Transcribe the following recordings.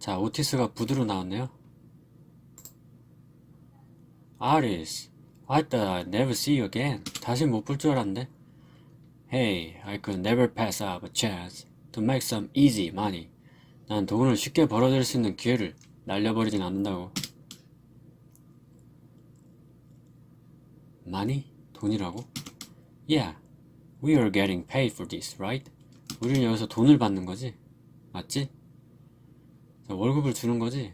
자, 오티스가 부드로 나왔네요. 아리스, I thought I'd never see you again. 다시 못 볼 줄 알았는데. Hey, I could never pass up a chance to make some easy money. 난 돈을 쉽게 벌어들일 수 있는 기회를 날려버리진 않는다고. money? 돈이라고? Yeah, we are getting paid for this, right? 우리는 여기서 돈을 받는 거지? 맞지? 자, 월급을 주는 거지?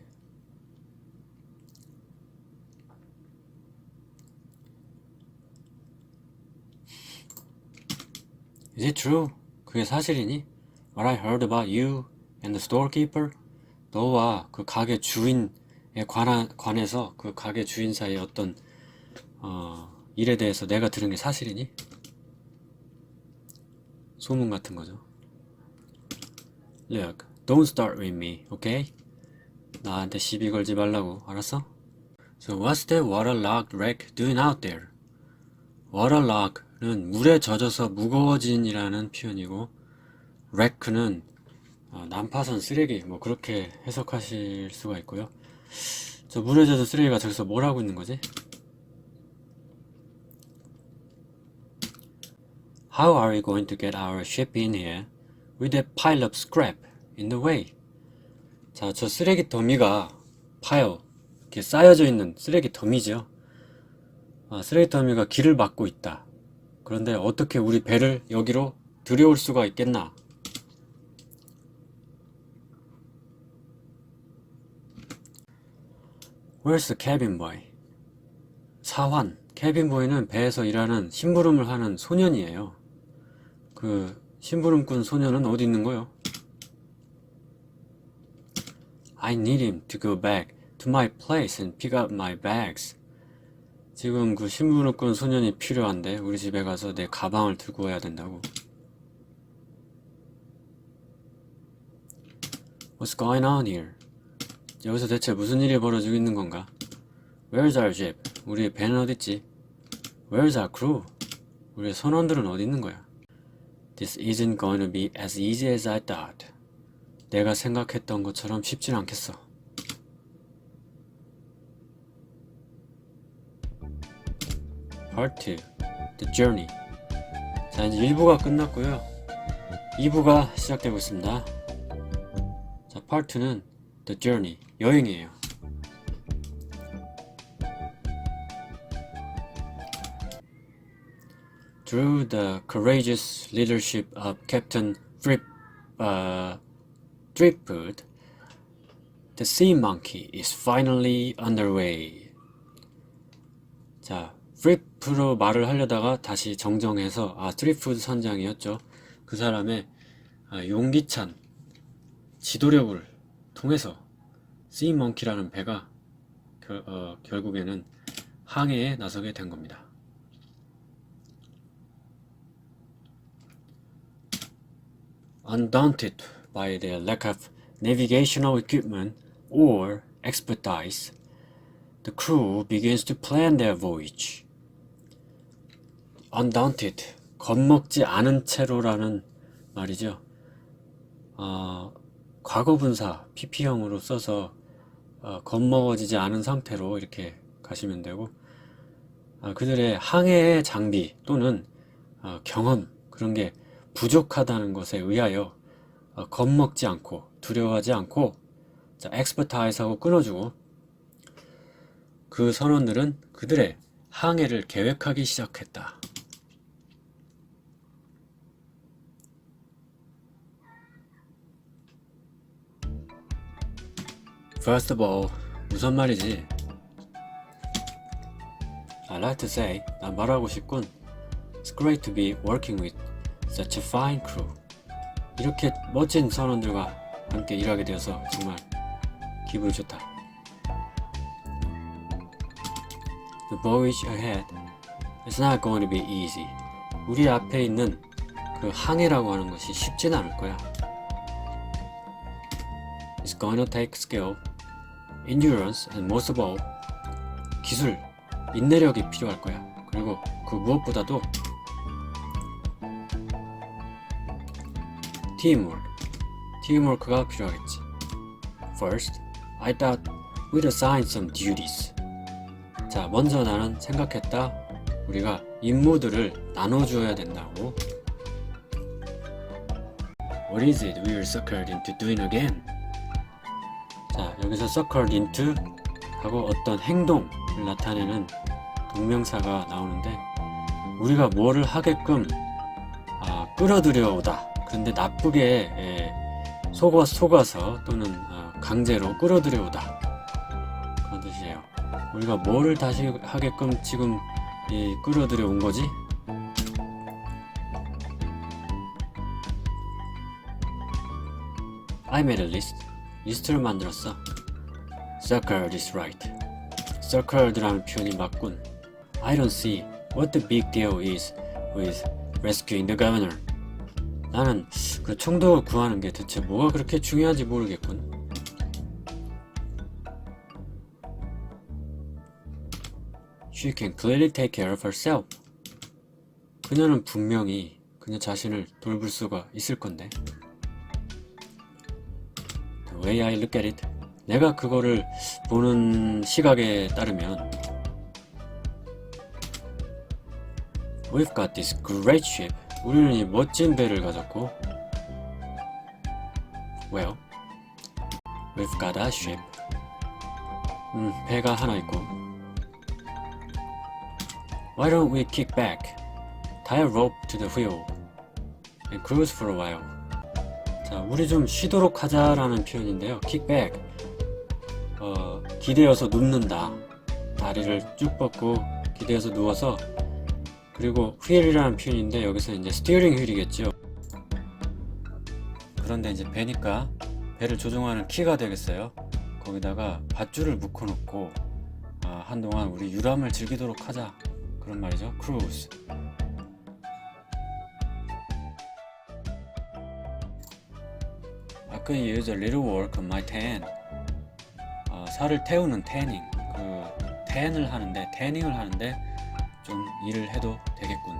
Is it true? 그게 사실이니? What I heard about you and the storekeeper? 너와 그 가게 주인에 관한, 관해서 그 가게 주인 사이의 어떤 어, 일에 대해서 내가 들은 게 사실이니? 소문 같은 거죠. Look, don't start with me, okay? 나한테 시비 걸지 말라고, 알았어? So what's that waterlogged wreck doing out there? waterlogg는 물에 젖어서 무거워진이라는 표현이고 wreck는 어, 난파선 쓰레기 뭐 그렇게 해석하실 수가 있고요. 저 물에 젖은 쓰레기가 저기서 뭘 하고 있는 거지? How are we going to get our ship in here with that pile of scrap in the way? 자, 저 쓰레기 더미가 파요. 이렇게 쌓여져 있는 쓰레기 더미죠. 아, 쓰레기 더미가 길을 막고 있다. 그런데 어떻게 우리 배를 여기로 들여올 수가 있겠나? The cabin boy? 사환, 케빈 보이는 배에서 일하는 심부름을 하는 소년이에요. 그 심부름꾼 소년은 어디 있는 거요? I need him to go back to my place and pick up my bags. 지금 그 심부름꾼 소년이 필요한데 우리 집에 가서 내 가방을 들고 와야 된다고. What's going on here? 여기서 대체 무슨 일이 벌어지고 있는 건가? Where's our ship? 우리의 배는 어딨지? Where's our crew? 우리의 선원들은 어디 있는 거야? This isn't going to be as easy as I thought. 내가 생각했던 것처럼 쉽진 않겠어. 2 The Journey 자 이제 1부가 끝났고요 2부가 시작되고 있습니다 자 2는 The Journey 여행이에요 the courageous leadership of Captain Fripp, uh, Driftwood, the Sea Monkey is finally underway. 자, 프리프로 말을 하려다가 다시 정정해서 아 트리푸드 선장이었죠. 그 사람의 아, 용기찬 지도력을 통해서 씨먼키라는 배가 결, 어, 결국에는 항해에 나서게 된 겁니다. Undaunted by their lack of navigational equipment or expertise, the crew begins to plan their voyage. Undaunted, 겁먹지 않은 채로라는 말이죠. 어, 과거분사 PP형으로 써서 어, 겁먹어지지 않은 상태로 이렇게 가시면 되고 아, 그들의 항해의 장비 또는 어, 경험 그런 게 부족하다는 것에 의하여 어, 겁먹지 않고 두려워하지 않고 자, 엑스퍼타이즈하고 끊어주고 그 선원들은 그들의 항해를 계획하기 시작했다. All, 우선 말이지. I like to say, 난 말하고 싶군. It's great to be working with such a fine crew. 이렇게 멋진 선원들과 함께 일하게 되어서 정말 기분이 좋다. The voyage ahead is not going to be easy. 우리 앞에 있는 그 항해라고 하는 것이 쉽진 않을 거야. It's going to take skill, endurance, and most of all, 기술, 인내력이 필요할 거야. 그리고 그 무엇보다도 teamwork, teamwork가 필요하겠지. First, I thought we'd assign some duties. 자, 먼저 나는 생각했다. 우리가 임무들을 나눠줘야 된다고. What is it we were suckered into doing again? 자, 여기서 suckered into 하고 어떤 행동을 나타내는 동명사가 나오는데 우리가 뭐를 하게끔 아, 끌어들여오다. 근데 나쁘게 예, 속아 속아서 또는 아, 강제로 끌어들여오다. 그런 뜻이에요. 우리가 뭐를 다시 하게끔 지금 이 끌어들여 온 거지? I made a list. 리스트를 만들었어. Suckered is right. Suckered라는 표현이 맞군. I don't see what the big deal is with rescuing the governor. 나는 그 총독을 구하는 게 대체 뭐가 그렇게 중요한지 모르겠군. She can clearly take care of herself. 그녀는 분명히 그녀 자신을 돌볼 수가 있을 건데. The way I look at it. 내가 그거를 보는 시각에 따르면 We've got this great ship. 우리는 이 멋진 배를 가졌고 Well, we've got a ship. 음, 배가 하나 있고 Why don't we kick back, tie a rope to the wheel, and cruise for a while? 자, 우리 좀 쉬도록 하자라는 표현인데요. kick back. 어, 기대어서 눕는다. 다리를 쭉 뻗고 기대어서 누워서 그리고 휠이라는 표현인데 여기서 이제 스티어링 휠이겠죠. 그런데 이제 배니까 배를 조종하는 키가 되겠어요. 거기다가 밧줄을 묶어 놓고 아, 한동안 우리 유람을 즐기도록 하자 그런 말이죠. 크루즈. I could use a little work on my tan. 아, 살을 태우는 태닝. 그 텐을 하는데 태닝을 하는데 좀 일을 해도 되겠군.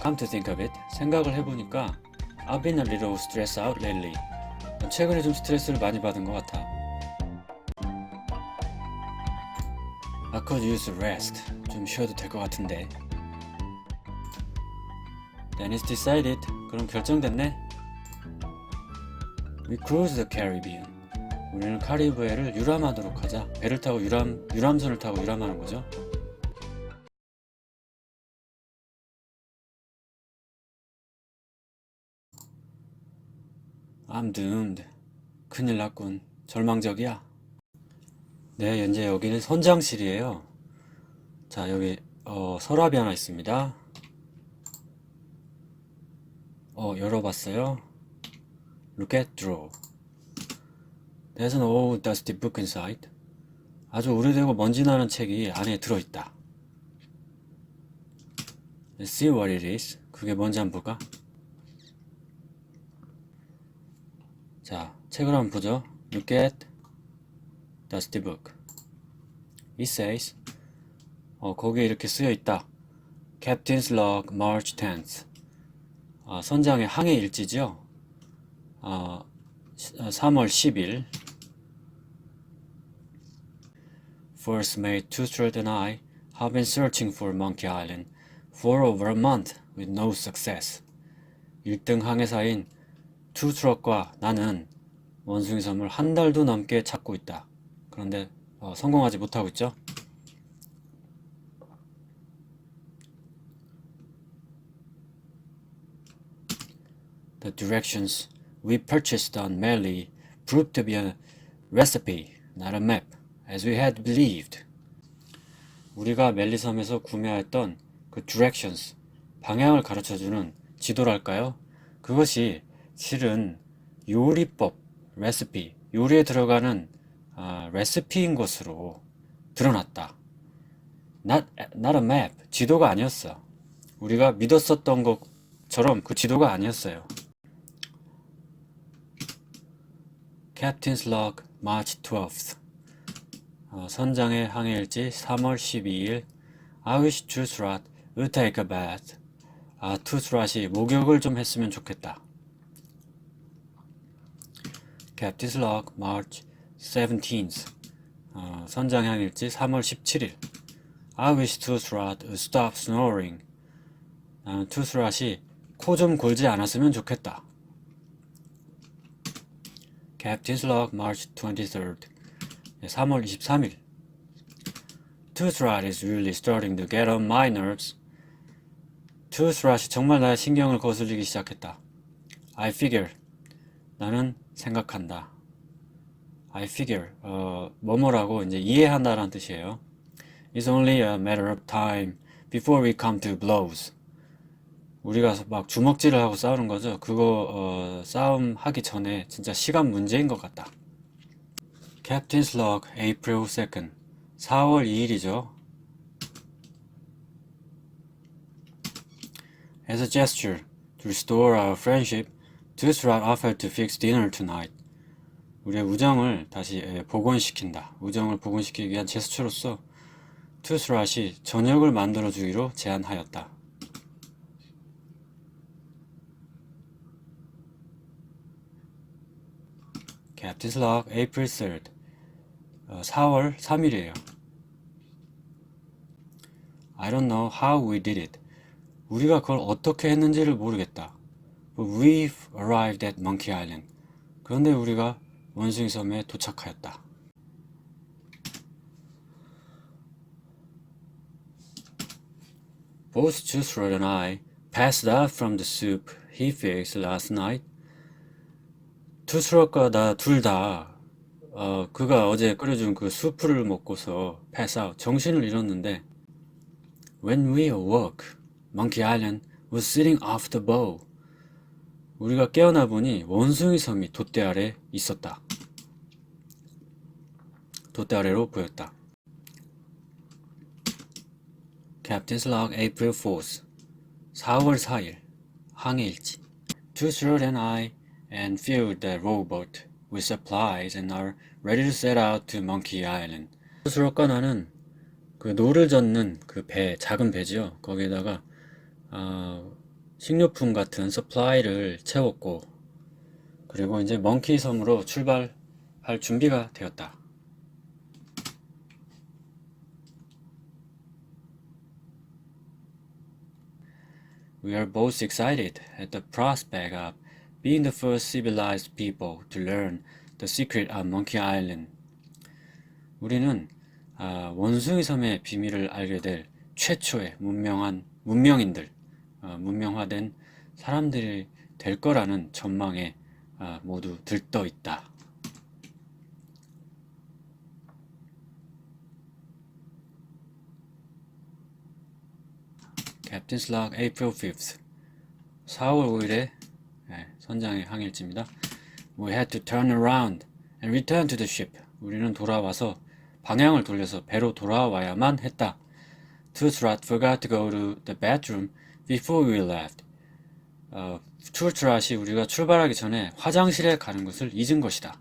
Come to think of it, 생각을 해보니까 I've been a little stressed out lately. 최근에 좀 스트레스를 많이 받은 것 같아. I could use a rest. 좀 쉬어도 될 것 같은데. Then it's decided. 그럼 결정됐네. We cruise the Caribbean. 우리는 카리브해를 유람하도록 하자. 배를 타고 유람 유람선을 타고 유람하는 거죠. Doomed. 큰일 났군. 절망적이야. 네, 현재 여기는 선장실이에요. 자, 여기 어, 서랍이 하나 있습니다. 어, 열어봤어요. Look at drawer. There's an old dusty book inside. 아주 오래되고 먼지 나는 책이 안에 들어있다. Let's see what it is. 그게 뭔지 한번 볼까? 자, 책을 한번 보죠. Look at dusty book. It says, 어, 거기에 이렇게 쓰여 있다. Captain's log, March 10th. 아, 선장의 항해 일지죠. 아, 3월 10일. First mate Two-Throat and I have been searching for Monkey Island for over a month with no success. 1등 항해사인 투트럭과 나는 원숭이 섬을 한 달도 넘게 찾고 있다. 그런데 어, 성공하지 못하고 있죠. The directions we purchased on Melly proved to be a recipe, not a map, as we had believed. 우리가 멜리섬에서 구매했던 그 directions, 방향을 가르쳐주는 지도랄까요? 그것이 실은 요리법, 레시피, 요리에 들어가는 아, 레시피인 것으로 드러났다. Not, not a map, 지도가 아니었어. 우리가 믿었었던 것처럼 그 지도가 아니었어요. Captain's Log, March 12th. 어, 선장의 항해일지 3월 12일. I wish to Rat would take a bath. 아, 투스랏이 목욕을 좀 했으면 좋겠다. Captain's Log, March 17th. 어, 선장향일지 3월 17일. I wish Toothrot would stop snoring. 나는 투스랏이 코 좀 골지 않았으면 좋겠다. Captain's log, March 23rd. 3월 23일. Toothrot is really starting to get on my nerves. 투스rat이 정말 나의 신경을 거슬리기 시작했다. I figure. 나는 생각한다. I figure. 어, 뭐뭐라고 이제 이해한다라는 뜻이에요. It's only a matter of time before we come to blows. 우리가 막 주먹질을 하고 싸우는 거죠. 그거 어, 싸움 하기 전에 진짜 시간 문제인 것 같다. Captain's log, April 2nd. 4월 2일이죠. As a gesture to restore our friendship, Toothrot offered to fix dinner tonight. 우리의 우정을 다시 예, 복원시킨다. 우정을 복원시키기 위한 제스처로서 투스rat이 저녁을 만들어 주기로 제안하였다. Captain's log, April 3rd. 어, 4월 3일이에요. I don't know how we did it. 우리가 그걸 어떻게 했는지를 모르겠다. But we've arrived at Monkey Island. 그런데 우리가 원숭이 섬에 도착하였다. Both Jusrod and I passed out from the soup he fixed last night. 투스rod과 나 둘다 어, 그가 어제 끓여준 그 수프를 먹고서 out 정신을 잃었는데 When we awoke, Monkey Island was sitting off the bow. 우리가 깨어나 보니 원숭이 섬이 돛대 아래 있었다. 돛대 아래로 보였다. Captain's log, April 4th. 4월 4일. 항해일지. Tusrod and I and filled the rowboat with supplies and are ready to set out to Monkey Island. tusrod과 나는 그 노를 젓는 그 배, 작은 배지요. 거기에다가 어, 식료품 같은 서플라이를 채웠고 그리고 이제 먼키 섬으로 출발할 준비가 되었다. We are both excited at the prospect of being the first civilized people to learn the secret of Monkey Island. 우리는 아, 원숭이 섬의 비밀을 알게 될 최초의 문명한 문명인들, 어, 문명화된 사람들이 될 거라는 전망에 아, 모두 들떠 있다. Captain's log, April 5th. 4월 5일에 선장의 항일지입니다. We had to turn around and return to the ship. 우리는 돌아와서 방향을 돌려서 배로 돌아와야만 했다. Toothrot forgot to go to the bathroom before we left. 어, Toothrot이 우리가 출발하기 전에 화장실에 가는 것을 잊은 것이다.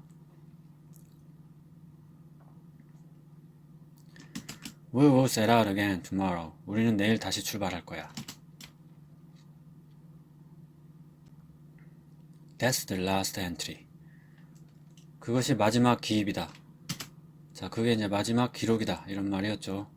We will set out again tomorrow. 우리는 내일 다시 출발할 거야. That's the last entry. 그것이 마지막 기입이다. 자, 그게 이제 마지막 기록이다. 이런 말이었죠.